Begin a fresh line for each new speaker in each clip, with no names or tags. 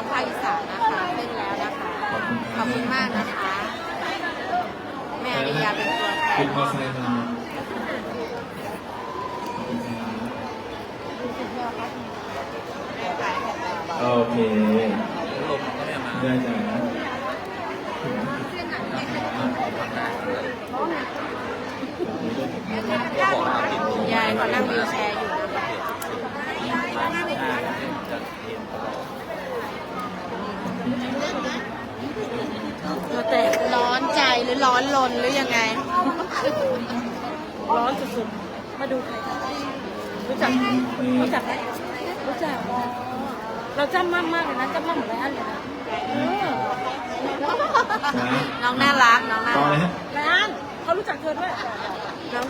องภาคอีสานนะคะขึ้นแล้วนะคะ
ขอบคุณ
มากนะคะ แม่อริยาเป็นตัวแทน
มอบโอเค
ได้
จ้ะ
ยายก็นั่งวิวแชร์อยู่ ร้อนลนหรือยังไง
ร้อนสุดๆ มาดูใครรู้จักรู้จักไหมรู้จักเราจ้ำมากมากเลยนะจ้ำมากเหมือนไรอันเลยน้อ
งน่ารักน้องน่ารัก
ไรอันเขารู้จักเธอด้วยน้อง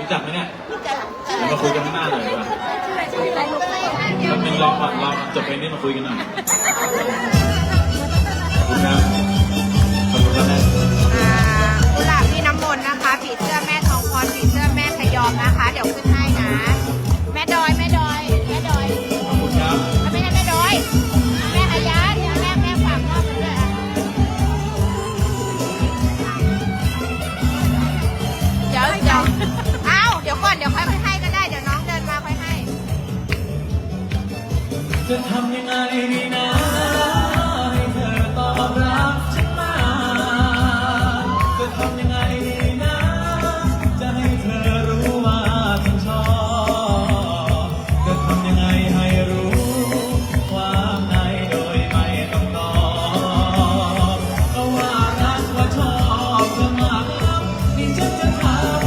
รู้จักไหมเนี่ย
รู้จัก
มาคุยกันข้างหน้าเลย
นะไรลัน
เป็นองรอบจบไปนี่มาคุยกันหน่อยคุณครั จะทำยังไงดีนะให้เธอตอบรับฉันมา จะทำยังไงดีนะ จะให้เธอรู้ว่าฉันชอบจะทำยังไงให้รู้ความในโดยไม่ต้องตอบว่ารักว่าชอบเธอมากนี่ฉันจะทำ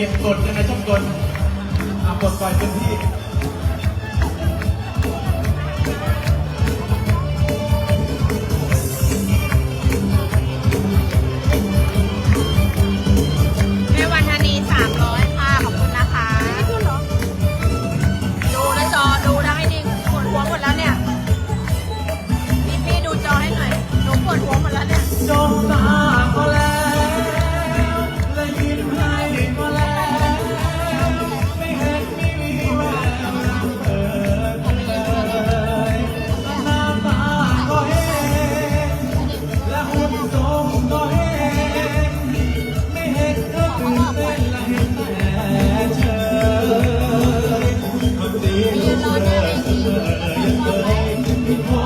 เก็บกดยังไงต้องกดอะกดปล่อย
พื้น
ที่
you